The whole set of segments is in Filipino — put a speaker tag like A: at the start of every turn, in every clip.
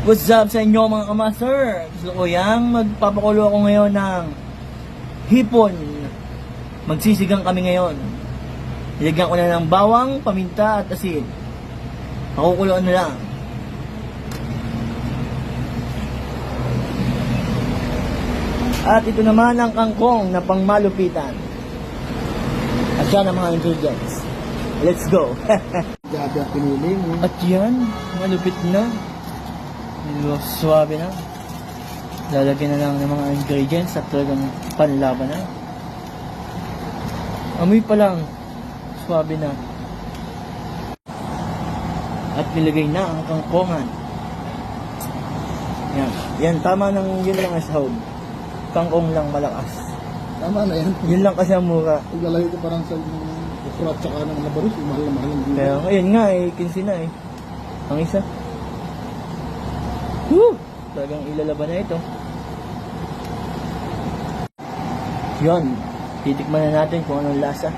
A: What's up sa inyo mga kamaster? Gusto ko yang magpapakulo ako ngayon ng hipon. Magsisigang kami ngayon. Ilagyan ko na ng bawang, paminta at asin. Makukuloan na lang. At ito naman ang kangkong na pangmalupitan. At yan ang mga ingredients. Let's go!
B: Grabe ang pinili mo.
A: At yan, malupit na. Suwabe na. Lalagyan na lang ng mga ingredients at talagang panlaban na. Amoy pa lang. Suwabe na. At nilagay na ang kangkongan. Yan. Yan, tama ng yun lang ang sahog. Kangkong lang malakas.
B: Tama na yan.
A: Yun lang kasi ang mura.
B: Ilalagay ko parang sa ukra at saka ng labaros. Mahal na mahal
A: Kaya ngayon nga eh, 15 na eh. Ang isa. Woo! Talagang ilalaban na ito. Yon. Titikman na natin kung anong lasa.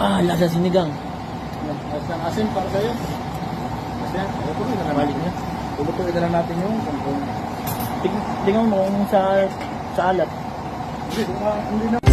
A: Ah, lasa sinigang.
B: Asin, asin para sa'yo. Asin. Pupunin na
A: Balik
B: natin.
A: na.
B: Natin yung.
A: Ting tingnan mo kung sa sa alat.
B: Hindi, kung, ah, hindi na